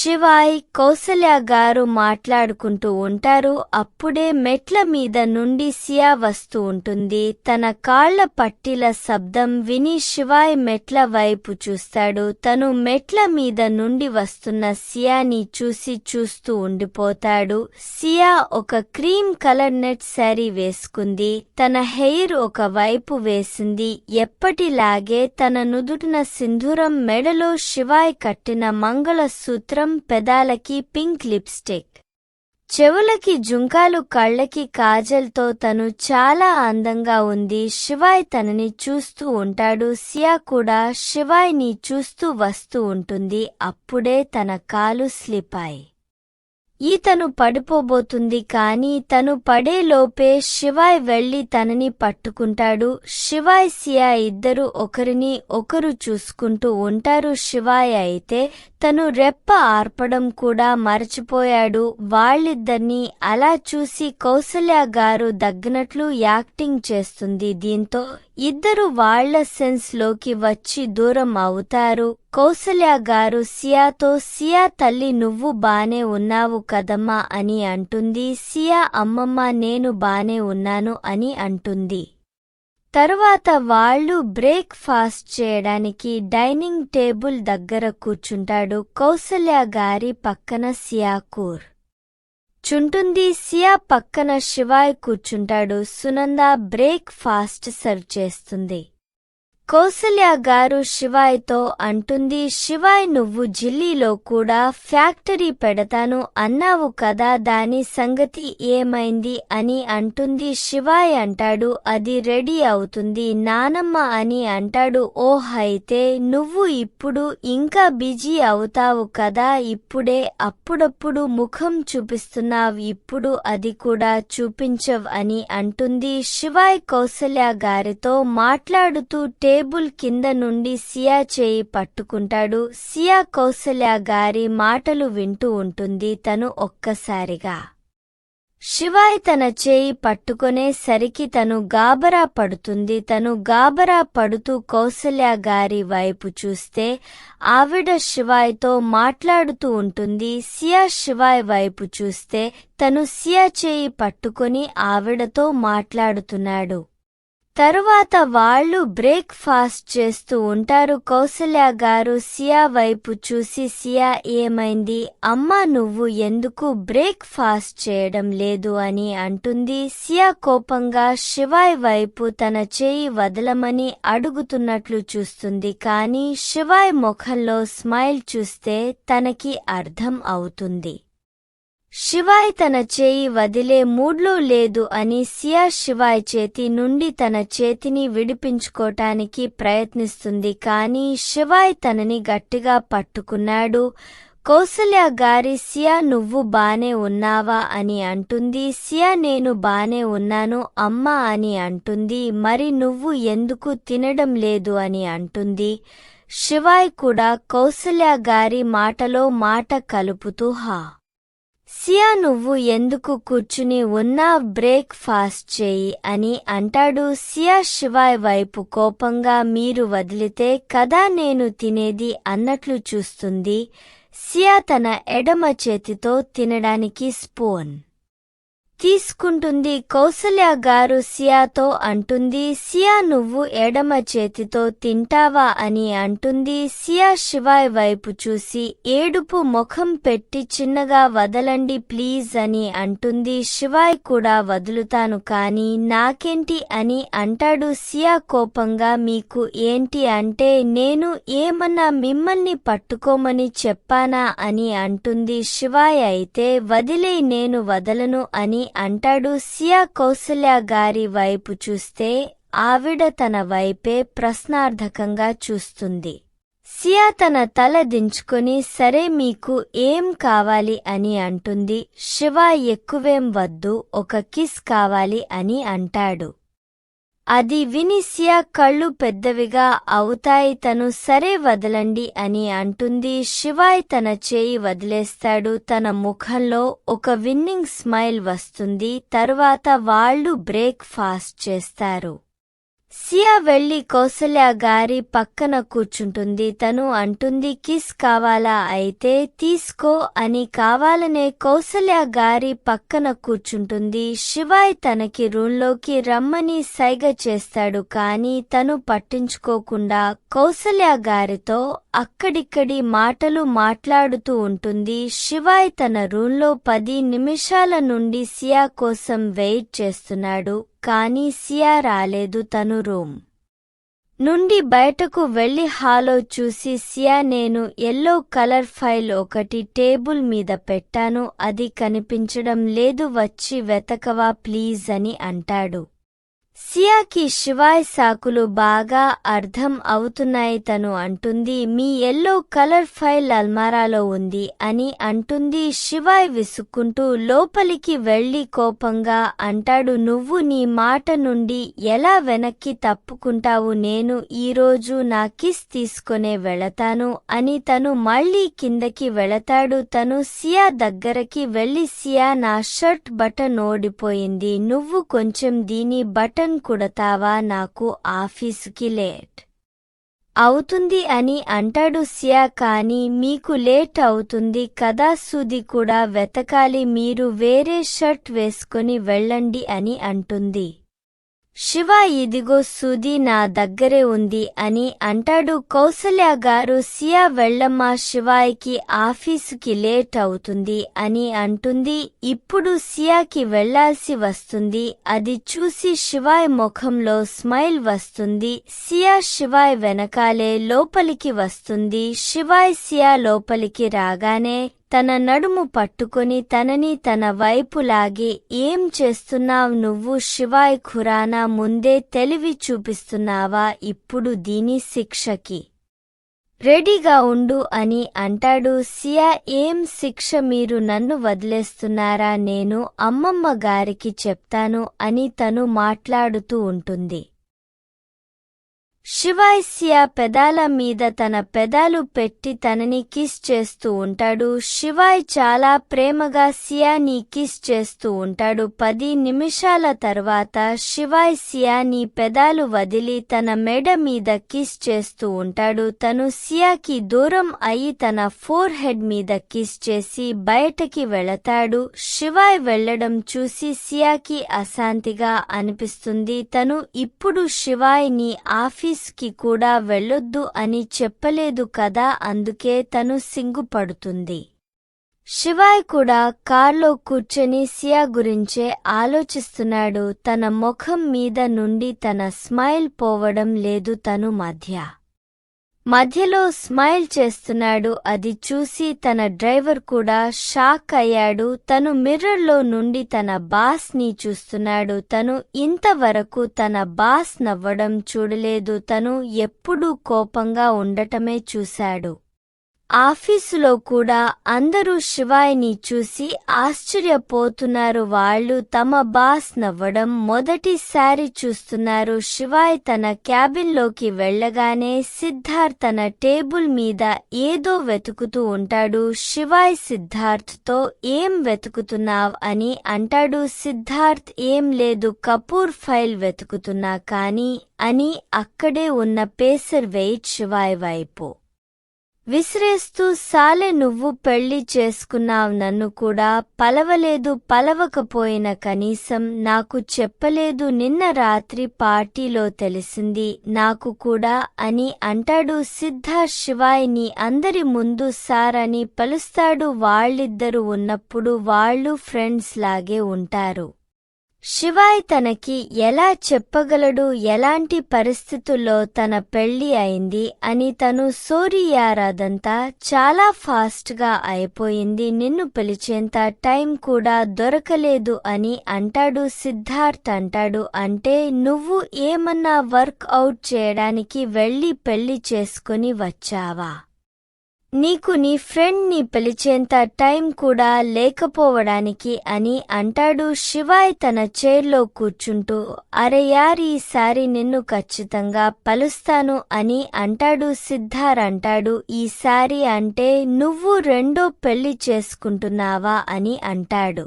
శివాయ్ కౌసల్య గారు మాట్లాడుకుంటూ ఉంటారు. అప్పుడే మెట్ల మీద నుండి సియా వస్తూ ఉంటుంది. తన కాళ్ళ పట్టీల శబ్దం విని శివాయ్ మెట్ల వైపు చూస్తాడు. తను మెట్ల మీద నుండి వస్తున్న సియాని చూసి చూస్తూ ఉండిపోతాడు. సియా ఒక క్రీమ్ కలర్ నెట్ శారీ వేసుకుంది. తన హెయిర్ ఒక వైపు వేసింది. ఎప్పటిలాగే తన నుదుటిన సింధూరం మెడలో శివాయ్ కట్టిన మంగళసూత్రం పెదాలకి పింక్ లిప్స్టిక్. చెవులకి జుంకాలు కళ్ళకి కాజల్తో తను చాలా అందంగా ఉంది. శివాయ్ తనని చూస్తూ ఉంటాడు. సియా కూడా శివాయ్ని చూస్తూ వస్తూ ఉంటుంది. అప్పుడే తన కాలు స్లిపాయి ఈతను పడిపోబోతుంది. కాని తను పడేలోపే శివాయ్ వెళ్ళి తనని పట్టుకుంటాడు. శివాయ్ సియా ఇద్దరు ఒకరిని ఒకరు చూసుకుంటూ ఉంటారు. శివాయ్ అయితే తను రెప్ప ఆర్పడం కూడా మరచిపోయాడు. వాళ్ళిద్దరినీ అలా చూసి కౌసల్య గారు దగ్గనట్లు యాక్టింగ్ చేస్తుంది. దీంతో ఇద్దరు వాళ్ళ సెన్స్లోకి వచ్చి దూరం అవుతారు. కౌసల్య గారు సియాతో సియా తల్లి నువ్వు బానే ఉన్నావు కదమ్మా అని అంటుంది. సియా అమ్మమ్మ నేను బానే ఉన్నాను అని అంటుంది. తరువాత వాళ్ళు బ్రేక్ ఫాస్ట్ చేయడానికి డైనింగ్ టేబుల్ దగ్గర కూర్చుంటాడు కౌసల్య గారి పక్కన సియాకూర్. చుంటుంది సియా పక్కన శివాయ్ కూర్చుంటాడు సునంద బ్రేక్ ఫాస్ట్ సర్వ్ చేస్తుంది. కౌసల్య గారు శివాయ్తో అంటుంది శివాయ్ నువ్వు ఢిల్లీలో కూడా ఫ్యాక్టరీ పెడతాను అన్నావు కదా దాని సంగతి ఏమైంది అని అంటుంది శివాయ్ అంటాడు అది రెడీ అవుతుంది నానమ్మ అని అంటాడు ఓహ్ అయితే నువ్వు ఇప్పుడు ఇంకా బిజీ అవుతావు కదా ఇప్పుడే అప్పుడప్పుడు ముఖం చూపిస్తున్నావు ఇప్పుడు అది కూడా చూపించవ్ అని అంటుంది శివాయ్ కౌసల్య గారితో మాట్లాడుతూ టే టేబుల్ కింద నుండి సియా చేయి పట్టుకుంటాడు. సియా కౌసల్య గారి మాటలు వింటూ ఉంటుంది తను ఒక్కసారిగా. శివాయ్ తన చేయి పట్టుకునేసరికి తను గాబరా పడుతుంది. తను గాబరా పడుతూ కౌసల్య గారి వైపు చూస్తే ఆవిడ శివాయ్తో మాట్లాడుతూ ఉంటుంది. సియా శివాయ్ వైపు చూస్తే తను సియా చేయి పట్టుకొని ఆవిడతో మాట్లాడుతున్నాడు. తరువాత వాళ్ళు బ్రేక్ ఫాస్ట్ చేస్తూ ఉంటారు. కౌసల్య గారు సియా వైపు చూసి సియా ఏమైంది? అమ్మా నువ్వు ఎందుకు బ్రేక్ ఫాస్ట్ చేయడం లేదు? అని అంటుంది. సియా కోపంగా శివాయ్ వైపు తన చేయి వదలమని అడుగుతున్నట్లు చూస్తుంది. కానీ శివాయ్ ముఖంలో స్మైల్ చూస్తే తనకి అర్థం అవుతుంది. శివాయ్ తన చేయి వదిలే మూడ్లో లేదు అని సియా శివాయ్ చేతి నుండి తన చేతిని విడిపించుకోటానికి ప్రయత్నిస్తుంది. కాని శివాయ్ తనని గట్టిగా పట్టుకున్నాడు. కౌసల్య గారి సియా నువ్వు బానే ఉన్నావా? అని అంటుంది. సియా నేను బానే ఉన్నాను అమ్మా అని అంటుంది. మరి నువ్వు ఎందుకు తినడం లేదు? అని అంటుంది. శివాయ్ కూడా కౌసల్య గారి మాటలో మాట కలుపుతూ హా సియా నువ్వు ఎందుకు కూర్చుని ఉన్నా బ్రేక్ ఫాస్ట్ చేయి అని అంటాడు. సియా శివాయ్ వైపు కోపంగా మీరు వదిలితే కదా నేను తినేది అన్నట్లు చూస్తుంది. సియా తన ఎడమ చేతితో తినడానికి స్పూన్. తీసుకుంటుంది కౌసల్య గారు సియాతో అంటుంది సియా నువ్వు ఎడమ చేతితో తింటావా? అని అంటుంది సియా శివాయ్ వైపు చూసి ఏడుపు ముఖం పెట్టి చిన్నగా వదలండి ప్లీజ్ అని అంటుంది శివాయ్ కూడా వదులుతాను కాని నాకేంటి అని అంటాడు సియా కోపంగా మీకు ఏంటి అంటే నేను ఏమన్నా మిమ్మల్ని పట్టుకోమని చెప్పానా? అని అంటుంది శివాయ్ అయితే వదిలే నేను వదలను అని అంటాడు. సియా కౌసల్య గారి వైపు చూస్తే ఆవిడ తన వైపే ప్రశ్నార్థకంగా చూస్తుంది. సియా తన తల దించుకొని సరే మీకు ఏం కావాలి అని అంటుంది. శివ ఎక్కువేం వద్దు ఒక కిస్ కావాలి అని అంటాడు. అది విని సియా కళ్ళు పెద్దవిగా అవుతాయి తను సరే వదలండి అని అంటుంది. శివాయ్ తన చేయి వదిలేస్తాడు. తన ముఖంలో ఒక విన్నింగ్ స్మైల్ వస్తుంది. తరువాత వాళ్ళు బ్రేక్ ఫాస్ట్ చేస్తారు. సియా వెళ్ళి కౌసల్య గారి పక్కన కూర్చుంటుంది. తను అంటుంది కిస్ కావాలా? అయితే తీసుకో అని కావాలనే కౌసల్య గారి పక్కన కూర్చుంటుంది. శివాయ్ తనకి రూంలోకి రమ్మని సైగ చేస్తాడు. కాని తను పట్టించుకోకుండా కౌసల్య గారితో అక్కడిక్కడి మాటలు మాట్లాడుతూ ఉంటుంది. శివాయ్ తన రూంలో పది నిమిషాల నుండి సియా కోసం వెయిట్ చేస్తున్నాడు. కానీ సియా రాలేదు తను రూమ్. నుండి బయటకు వెళ్ళి హాలో చూసి సియా నేను ఎల్లో కలర్ ఫైల్ ఒకటి టేబుల్ మీద పెట్టాను అది కనిపించడం లేదు వచ్చి వెతకవా ప్లీజ్ అని అంటాడు. సియాకి శివాయ్ సాకులు బాగా అర్థం అవుతున్నాయి తను అంటుంది మీ ఎల్లో కలర్ ఫైల్ అల్మారాలో ఉంది అని అంటుంది శివాయ్ విసుక్కుంటూ లోపలికి వెళ్ళి కోపంగా అంటాడు నువ్వు నీ మాట నుండి ఎలా వెనక్కి తప్పుకుంటావు నేను ఈరోజు నా కిస్ తీసుకునే వెళతాను అని తను మళ్ళీ కిందకి వెళతాడు. తను సియా దగ్గరకి వెళ్ళి సియా నా షర్ట్ బటన్ ఓడిపోయింది నువ్వు కొంచెం దీని బటన్ కుడతావా నాకు ఆఫీసుకి లేట్. అవుతుంది అని అంటాడు సియా కాని మీకు లేట్ అవుతుంది కదా సుది కూడా వెతకాలి మీరు వేరే షర్ట్ వేసుకొని వెళ్ళండి అని అంటుంది. శివ ఇదిగో సుధి నా దగ్గరే ఉంది అని అంటాడు. కౌసల్య గారు సియా వెళ్ళమ్మా శివాయికి ఆఫీసుకి లేట్ అవుతుంది అని అంటుంది. ఇప్పుడు సియాకి వెళ్ళాల్సి వస్తుంది. అది చూసి శివాయ్ ముఖంలో స్మైల్ వస్తుంది. సియా శివాయ్ వెనకాలే లోపలికి వస్తుంది. శివాయ్ సియా లోపలికి రాగానే తన నడుము పట్టుకొని తనని తన వైపు లాగి ఏం చేస్తున్నావ్ నువ్వు శివాయ్ ఖురానా ముందే తెలివి చూపిస్తున్నావా ఇప్పుడు దీని శిక్షకి. రెడీగా ఉండు అని అంటాడు. సియా ఏం శిక్ష మీరు నన్ను వదిలేస్తున్నారా నేను అమ్మమ్మ గారికి చెప్తాను అని తను మాట్లాడుతూ ఉంటుంది. శివాయ్ సియా పెదాల మీద తన పెదాలు పెట్టి తనని కిస్ చేస్తూ ఉంటాడు. శివాయ్ చాలా ప్రేమగా సియాని కిస్ చేస్తూ ఉంటాడు. పది నిమిషాల తర్వాత శివాయ్ సియాని పెదాలు వదిలి తన మెడ మీద కిస్ చేస్తూ ఉంటాడు. తను సియాకి దూరం అయి తన ఫోర్ హెడ్ మీద కిస్ చేసి బయటకి వెళతాడు. శివాయ్ వెళ్ళడం చూసి సియాకి అశాంతిగా అనిపిస్తుంది. తను ఇప్పుడు శివాయ్ని ఆఫీస్ కి కూడా వెళ్ళొద్దు అని చెప్పలేదు కదా అందుకే తను సింగుపడుతుంది. శివాయ్ కూడా కార్లో కూర్చొని సియా గురించే ఆలోచిస్తున్నాడు. తన ముఖం మీద నుండి తన స్మైల్ పోవడం లేదు తను మధ్య. మధ్యలో స్మైల్ చేస్తున్నాడు. అది చూసి తన డ్రైవర్ కూడా షాక్ అయ్యాడు. తను మిర్రర్లో నుండి తన బాస్ని చూస్తున్నాడు. తను ఇంతవరకు తన బాస్ నవ్వడం చూడలేదు. తను ఎప్పుడూ కోపంగా ఉండటమే చూశాడు. ఆఫీసులో కూడా అందరూ శివాయిని చూసి ఆశ్చర్యపోతున్నారు. వాళ్ళు తమ బాస్ నవ్వడం మొదటిసారి చూస్తున్నారు. శివాయ్ తన క్యాబిన్లోకి వెళ్ళగానే సిద్ధార్థ్ తన టేబుల్ మీద ఏదో వెతుకుతూ ఉంటాడు. శివాయ్ సిద్ధార్థ్తో ఏం వెతుకుతున్నావ్? అని అంటాడు. సిద్ధార్థ్ ఏం లేదు కపూర్ ఫైల్ వెతుకుతున్నా కానీ అని అక్కడే ఉన్న పేసర్ వెయిట్ శివాయ్ వైపు విసిరేస్తూ సాలె నువ్వు పెళ్ళి చేసుకున్నావ్ నన్ను కూడా పలవలేదు పలవకపోయిన కనీసం నాకు చెప్పలేదు నిన్న రాత్రి పార్టీలో తెలిసింది నాకు కూడా అని అంటాడు సిద్ధ శివాయిని అందరి ముందు సార్ అని పలుస్తాడు వాళ్ళిద్దరు ఉన్నప్పుడు వాళ్ళు ఫ్రెండ్స్ లాగే ఉంటారు. శివాయ్ తనకి ఎలా చెప్పగలడు? ఎలాంటి పరిస్థితుల్లో తన పెళ్ళి అయింది అని తను సోరియారాదంతా చాలా ఫాస్ట్గా అయిపోయింది. నిన్ను పిలిచేంత టైం కూడా దొరకలేదు అని అంటాడు సిద్ధార్థ్ అంటాడు అంటే నువ్వు ఏమన్నా వర్క్ అవుట్ చేయడానికి వెళ్ళి పెళ్ళి చేసుకుని వచ్చావా? నీకు నీ ఫ్రెండ్ని పిలిచేంత టైం కూడా లేకపోవడానికి అని అంటాడు శివాయ్ తన చైర్లో కూర్చుంటూ అరే యార్ ఈసారి నిన్ను ఖచ్చితంగా పలుస్తాను అని అంటాడు సిద్ధార్ అంటాడు ఈసారి అంటే నువ్వు రెండో పెళ్ళి చేసుకుంటున్నావా అని అంటాడు.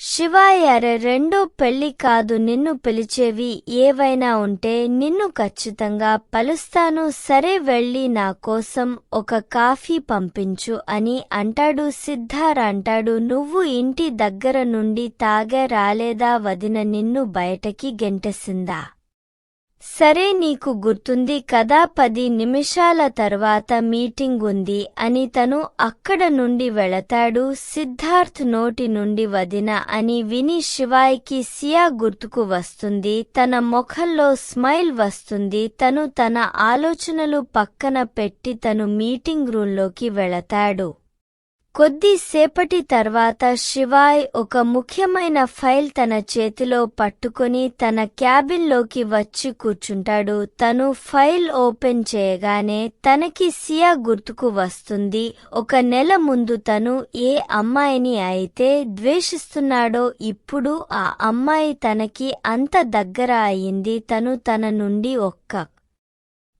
శివాయ్ రెండో పెళ్ళి కాదు నిన్ను పిలిచేవి ఏవైనా ఉంటే నిన్ను ఖచ్చితంగా పలుస్తాను. సరే వెళ్ళి నా కోసం ఒక కాఫీ పంపించు అని అంటాడు. సిద్ధార్ అంటాడు నువ్వు ఇంటి దగ్గర నుండి తాగే రాలేదా వదిన నిన్ను బయటకి గెంటెసిందా? సరే నీకు గుర్తుంది కదా పది నిమిషాల తర్వాత మీటింగ్ ఉంది అని తను అక్కడ నుండి వెళతాడు. సిద్ధార్థ్ నోటి నుండి వదిన అని విని శివాయికి సియా గుర్తుకు వస్తుంది. తన ముఖంలో స్మైల్ వస్తుంది. తను తన ఆలోచనలు పక్కన పెట్టి తను మీటింగ్ రూంలోకి వెళతాడు. కొద్దిసేపటి తర్వాత శివాయ్ ఒక ముఖ్యమైన ఫైల్ తన చేతిలో పట్టుకొని తన క్యాబిన్లోకి వచ్చి కూర్చుంటాడు. తను ఫైల్ ఓపెన్ చేయగానే తనకి సియా గుర్తుకు వస్తుంది. ఒక నెల ముందు తను ఏ అమ్మాయిని అయితే ద్వేషిస్తున్నాడో ఇప్పుడు ఆ అమ్మాయి తనకి అంత దగ్గర అయింది. తను తన నుండి ఒక్క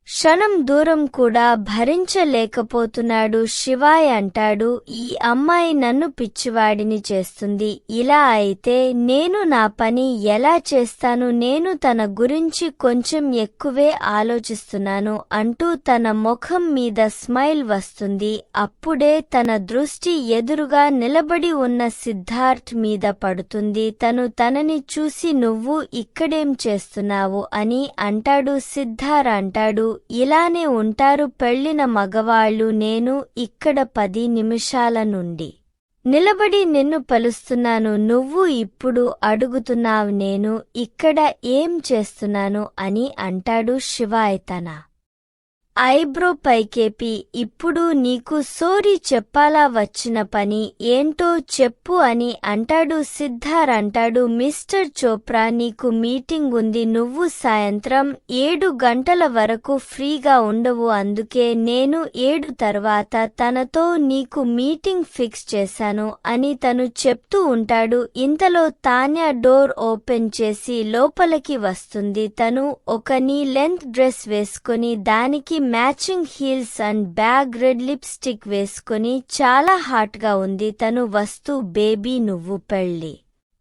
క్షణం దూరం కూడా భరించలేకపోతున్నాడు శివాయ్ అంటాడు ఈ అమ్మాయి నన్ను పిచ్చివాడిని చేస్తుంది. ఇలా అయితే నేను నా పని ఎలా చేస్తాను? నేను తన గురించి కొంచెం ఎక్కువే ఆలోచిస్తున్నాను అంటూ తన ముఖం మీద స్మైల్ వస్తుంది. అప్పుడే తన దృష్టి ఎదురుగా నిలబడి ఉన్న సిద్ధార్థ్ మీద పడుతుంది. తను తనని చూసి నువ్వు ఇక్కడేం చేస్తున్నావు అని అంటాడు సిద్ధార్ అంటాడు ఇలానే ఉంటారు పెళ్ళిన మగవాళ్ళు నేను ఇక్కడ పది నిమిషాల నుండి. నిలబడి నిన్ను పలుస్తున్నాను నువ్వు ఇప్పుడు అడుగుతున్నావు నేను ఇక్కడ ఏం చేస్తున్నాను అని అంటాడు శివాయ్ ఐబ్రో పైకేపి ఇప్పుడు నీకు సోరీ చెప్పాలా వచ్చిన పని ఏంటో చెప్పు అని అంటాడు సిద్ధార్ అంటాడు మిస్టర్ చోప్రా నీకు మీటింగ్ ఉంది నువ్వు సాయంత్రం ఏడు గంటల వరకు ఫ్రీగా ఉండవు అందుకే నేను ఏడు తర్వాత తనతో నీకు మీటింగ్ ఫిక్స్ చేశాను అని తను చెప్తూ ఉంటాడు. ఇంతలో తాన్యా డోర్ ఓపెన్ చేసి లోపలికి వస్తుంది. తను ఒక నీ లెంత్ డ్రెస్ వేసుకొని దానికి matching heels and bag red lipstick వేసుకుని చాలా హాట్గా ఉంది. తను వస్తూ బేబీ నువ్వు పెళ్ళి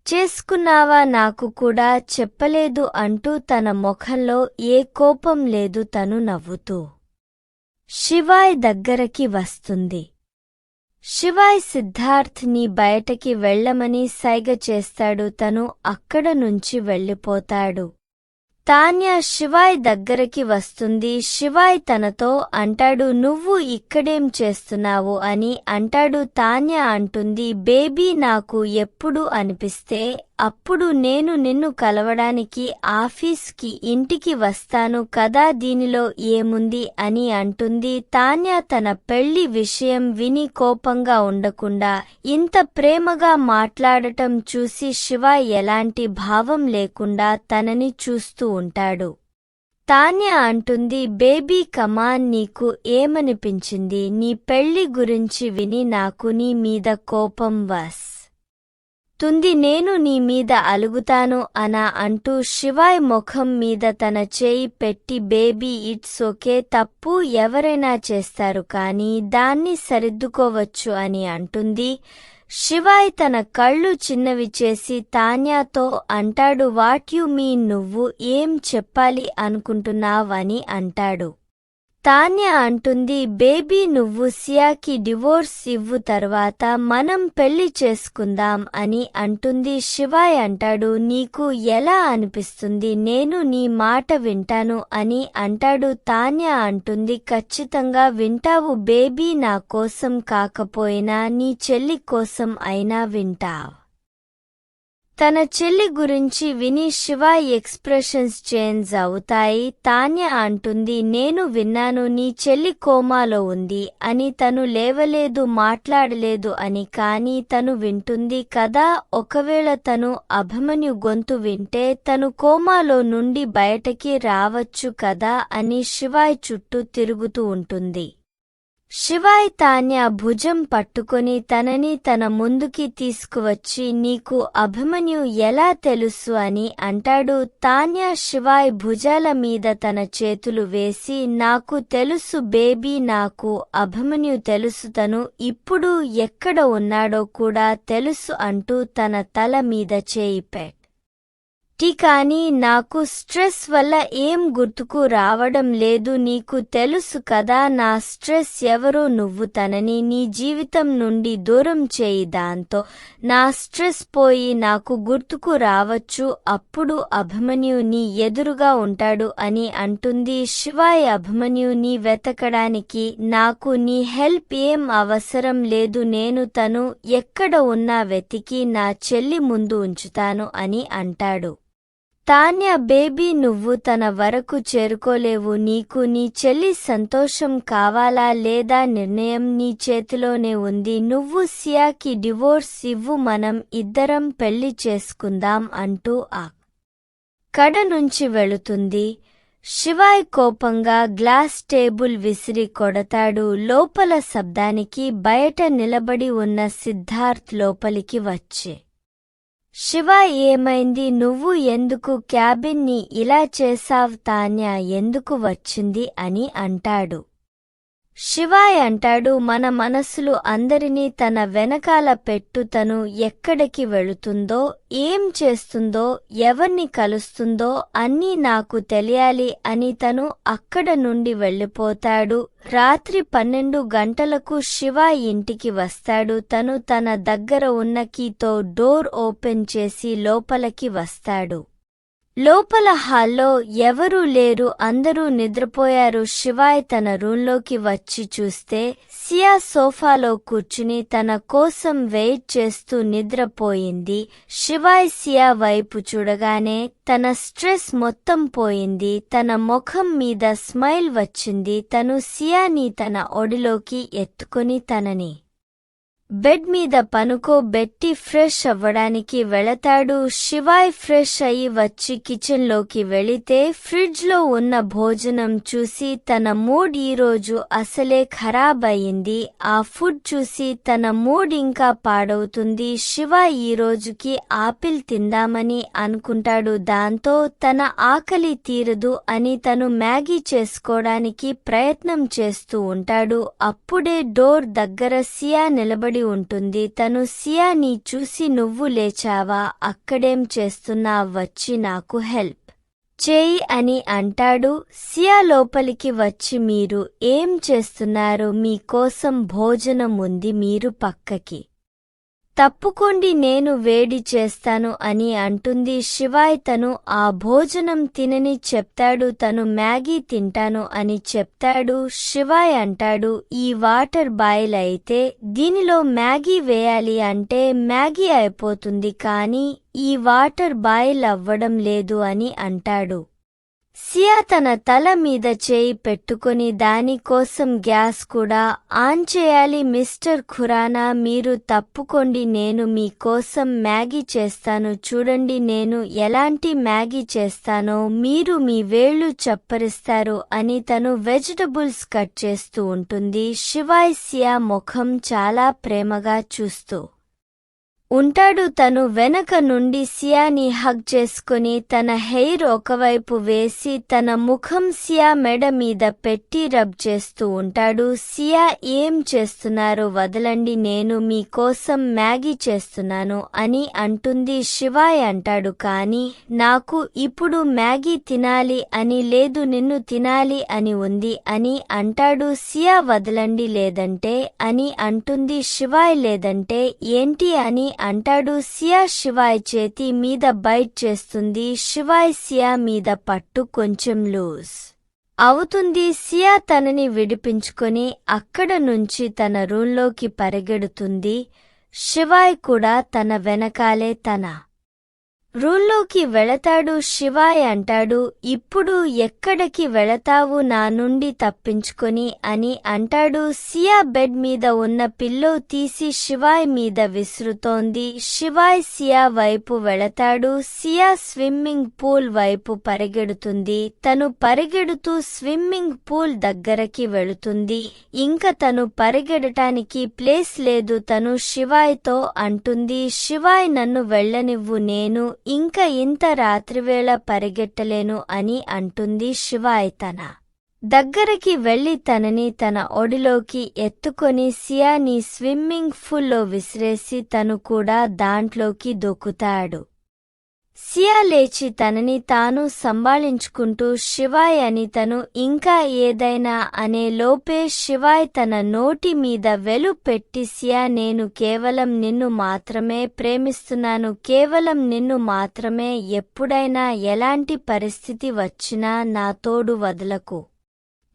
చేసుకున్నావా? నాకు కూడా చెప్పలేదు అంటూ తన ముఖంలో ఏ కోపం లేదు. తను నవ్వుతూ శివాయ్ దగ్గరకి వస్తుంది. శివాయ్ సిద్ధార్థ్ని బయటకి వెళ్ళమని సైగ చేస్తాడు. తను అక్కడ నుంచి వెళ్ళిపోతాడు. తాన్య శివాయ్ దగ్గరికి వస్తుంది. శివాయ్ తనతో అంటాడు నువ్వు ఇక్కడేం చేస్తున్నావు? అని అంటాడు తాన్య అంటుంది. బేబీ నాకు ఎప్పుడు అనిపిస్తే అప్పుడు నేను నిన్ను కలవడానికి ఆఫీస్కి ఇంటికి వస్తాను కదా దీనిలో ఏముంది అని అంటుంది తాన్య తన పెళ్ళి విషయం విని కోపంగా ఉండకుండా ఇంత ప్రేమగా మాట్లాడటం చూసి శివ ఎలాంటి భావం లేకుండా తనని చూస్తూ ఉంటాడు. తాన్య అంటుంది బేబీ కమాన్ నీకు ఏమనిపించింది? నీ పెళ్ళి గురించి విని నాకు నీ మీద కోపం వస్. తుంది నేను నీ మీద అలుగుతాను అనా అంటూ శివాయ్ ముఖం మీద తన చేయి పెట్టి బేబీ ఇట్స్ ఓకే తప్పు ఎవరైనా చేస్తారు కానీ దాన్ని సరిద్దుకోవచ్చు అని అంటుంది. శివాయ్ తన కళ్ళు చిన్నవి చేసి తాన్యాతో అంటాడు వాట్ యు మీన్ నువ్వు? ఏం చెప్పాలి అనుకుంటున్నావని అంటాడు. తాన్య అంటుంది బేబీ నువ్వు సియాకి డివోర్స్ ఇవ్వు తర్వాత మనం పెళ్ళి చేసుకుందాం అని అంటుంది శివాయ్ అంటాడు నీకు ఎలా అనిపిస్తుంది? నేను నీ మాట వింటాను అని అంటాడు తాన్య అంటుంది ఖచ్చితంగా వింటావు బేబీ నా కోసం కాకపోయినా నీ చెల్లి కోసం అయినా వింటావు తన చెల్లి గురించి విని శివ ఎక్స్ప్రెషన్స్ చేంజ్ అవుతాయి. తాన్య అంటుంది నేను విన్నాను నీ చెల్లి కోమాలో ఉంది అని తను లేవలేదు మాట్లాడలేదు అని కాని తను వింటుంది కదా. ఒకవేళ తను అభిమన్యు గొంతు వింటే తను కోమాలో నుండి బయటకి రావచ్చు కదా అని శివాయ్ చుట్టూ తిరుగుతూ ఉంటుంది. శివాయ్ తాన్య భుజం పట్టుకొని తనని తన ముందుకి తీసుకువచ్చి నీకు అభిమన్యు ఎలా తెలుసు? అని అంటాడు. తాన్య శివాయ్ భుజాల మీద తన చేతులు వేసి నాకు తెలుసు బేబీ నాకు అభిమన్యు తెలుసు తను ఇప్పుడు ఎక్కడ ఉన్నాడో కూడా తెలుసు అంటూ తన తల మీద చేయి పెట్ టీ కానీ నాకు స్ట్రెస్ వల్ల ఏం గుర్తుకు రావడం లేదు. నీకు తెలుసు కదా నా స్ట్రెస్ ఎవరో నువ్వు. తనని నీ జీవితం నుండి దూరం చేయి దాంతో. నా స్ట్రెస్ పోయి నాకు గుర్తుకు రావచ్చు. అప్పుడు అభిమన్యు నీ ఎదురుగా ఉంటాడు అని అంటుంది. శివాయ్ అభిమన్యుని వెతకడానికి నాకు నీ హెల్ప్ ఏం అవసరం లేదు. నేను తను ఎక్కడ ఉన్నా వెతికి నా చెల్లి ముందు ఉంచుతాను అని అంటాడు. తాన్య బేబీ నువ్వు తన వరకు చేరుకోలేవు. నీకు నీ చెల్లి సంతోషం కావాలా లేదా నిర్ణయం నీ చేతిలోనే ఉంది. నువ్వు సియాకి డివోర్స్ ఇవ్వు మనం ఇద్దరం పెళ్ళి చేసుకుందాం అంటూ ఆ కడ నుంచి వెళుతుంది. శివాయ్ కోపంగా గ్లాస్ టేబుల్ విసిరి కొడతాడు. లోపల శబ్దానికి బయట నిలబడి ఉన్న సిద్ధార్థ్ లోపలికి వచ్చే శివ ఏమైంది? నువ్వు ఎందుకు క్యాబిన్ని ఇలా చేసావ్ తాన్యా? ఎందుకు వచ్చింది? అని అంటాడు. శివాయ్ అంటాడు మన మనసులు అందరినీ తన వెనకాల పెట్టు తను ఎక్కడికి వెళుతుందో ఏం చేస్తుందో ఎవర్ని కలుస్తుందో అన్నీ నాకు తెలియాలి అని తను అక్కడ నుండి వెళ్ళిపోతాడు. రాత్రి పన్నెండు గంటలకు శివ ఇంటికి వస్తాడు. తను తన దగ్గర ఉన్న కీతో డోర్ ఓపెన్ చేసి లోపలికి వస్తాడు. లోపల హాల్లో ఎవరూ లేరు అందరూ నిద్రపోయారు. శివాయ్ తన రూంలోకి వచ్చి చూస్తే సియా సోఫాలో కూర్చుని తన కోసం వెయిట్ చేస్తూ నిద్రపోయింది. శివాయ్ సియా వైపు చూడగానే తన స్ట్రెస్ మొత్తం పోయింది. తన ముఖం మీద స్మైల్ వచ్చింది. తను సియాని తన ఒడిలోకి ఎత్తుకొని తనని బెడ్ మీద పనుకోబెట్టి ఫ్రెష్ అవ్వడానికి వెళతాడు. శివాయ్ ఫ్రెష్ అయి వచ్చి కిచెన్లోకి వెళితే ఫ్రిడ్జ్లో ఉన్న భోజనం చూసి తన మూడ్ ఈరోజు అసలే ఖరాబ్ అయింది ఆ ఫుడ్ చూసి తన మూడ్ ఇంకా పాడవుతుంది. శివ ఈ రోజుకి ఆపిల్ తిందామని అనుకుంటాడు. దాంతో తన ఆకలి తీరదు అని తను మ్యాగీ చేసుకోవడానికి ప్రయత్నం చేస్తూ ఉంటాడు. అప్పుడే డోర్ దగ్గర సియా నిలబడి ఉంటుంది. తను సియాని చూసి నువ్వు లేచావా? అక్కడేం చేస్తున్నా? వచ్చి నాకు హెల్ప్ చేయి అని అంటాడు. సియా లోపలికి వచ్చి మీరు ఏం చేస్తున్నారు? మీకోసం భోజనం ఉంది మీరు పక్కకి. తప్పుకోండి నేను వేడి చేస్తాను అని అంటుంది శివాయ్. తను ఆ భోజనం తినని చెప్తాడు తను మ్యాగీ తింటాను అని చెప్తాడు శివాయ్ అంటాడు ఈ వాటర్ బాయిల్ అయితే దీనిలో మ్యాగీ వేయాలి అంటే మ్యాగీ అయిపోతుంది కానీ ఈ వాటర్ బాయిల్ అవ్వడం లేదు అని అంటాడు. సియా తన తల మీద చేయి పెట్టుకుని దానికోసం గ్యాస్ కూడా ఆన్ చేయాలి. మిస్టర్ ఖురానా మీరు తప్పుకోండి. నేను మీకోసం మ్యాగీ చేస్తాను. చూడండి నేను ఎలాంటి మ్యాగీ చేస్తానో మీరు మీ వేళ్ళు చప్పరిస్తారు అని తను వెజిటబుల్స్ కట్ చేస్తూ ఉంటుంది. శివాయ్ సియా ముఖం చాలా ప్రేమగా చూస్తూ ఉంటాడు తను వెనక నుండి సియాని హగ్ చేసుకుని తన హెయిర్ ఒకవైపు వేసి తన ముఖం సియా మెడ మీద పెట్టి రబ్ చేస్తూ ఉంటాడు. సియా ఏం చేస్తున్నారు వదలండి నేను మీకోసం మ్యాగీ చేస్తున్నాను అని అంటుంది శివాయ్ అంటాడు. కాని నాకు ఇప్పుడు మ్యాగీ తినాలి అని లేదు నిన్ను తినాలి అని ఉంది అని అంటాడు. సియా వదలండి లేదంటే అని అంటుంది శివాయ్. లేదంటే ఏంటి అని అంటాడు సియా శివాయ్ చేతి మీద బైట్ చేస్తుంది శివాయ్ సియా మీద పట్టు కొంచెం లూజ్ అవుతుంది. సియా తనని విడిపించుకొని అక్కడ నుంచి తన రూంలోకి పరిగెడుతుంది. శివాయ్ కూడా తన వెనకాలే తన రూల్లోకి వెళతాడు శివాయ్ అంటాడు ఇప్పుడు ఎక్కడికి వెళతావు నా నుండి తప్పించుకొని అని అంటాడు. సియా బెడ్ మీద ఉన్న పిల్లో తీసి శివాయ్ మీద విసురుతోంది. శివాయ్ సియా వైపు వెళతాడు. సియా స్విమ్మింగ్ పూల్ వైపు పరిగెడుతుంది. తను పరిగెడుతూ స్విమ్మింగ్ పూల్ దగ్గరకి వెళుతుంది. ఇంకా తను పరిగెడటానికి ప్లేస్ లేదు తను శివాయ్తో అంటుంది. శివాయ్ నన్ను వెళ్ళనివ్వు నేను ఇంకా ఇంత రాత్రివేళ పరిగెట్టలేను అని అంటుంది శివాయ్ తన. వెళ్ళి తనని తన ఒడిలోకి ఎత్తుకొని సియాని స్విమ్మింగ్ పూల్లో విసిరేసి తను కూడా దాంట్లోకి దొక్కుతాడు సియా లేచి తనని తాను సంభాళించుకుంటూ శివాయ్ అని తను ఇంకా ఏదైనా అనే లోపే శివాయ్ తన నోటి మీద వెలు పెట్టి సియా నేను కేవలం నిన్ను మాత్రమే ప్రేమిస్తున్నాను. కేవలం నిన్ను మాత్రమే ఎప్పుడైనా ఎలాంటి పరిస్థితి వచ్చినా నా తోడు వదలకు.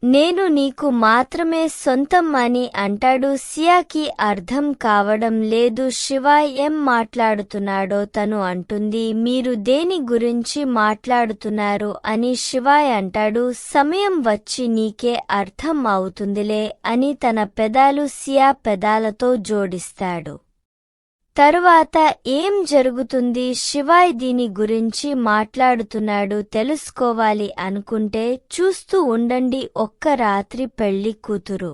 నేను నీకు మాత్రమే సొంతం అని అంటాడు. సియాకి అర్థం కావడం లేదు. శివాయ్ ఏం మాట్లాడుతున్నాడో తను అంటుంది. మీరు దేని గురించి మాట్లాడుతున్నారు అని శివాయ్ అంటాడు. సమయం వచ్చి నీకే అర్థం అవుతుందిలే అని తన పెదాలు సియా పెదాలతో జోడిస్తాడు. తరువాత ఏం జరుగుతుంది? శివాయ్ దీని గురించి మాట్లాడుతున్నాడు తెలుసుకోవాలి అనుకుంటే చూస్తూ ఉండండి ఒక్క రాత్రి పెళ్ళి కూతురు.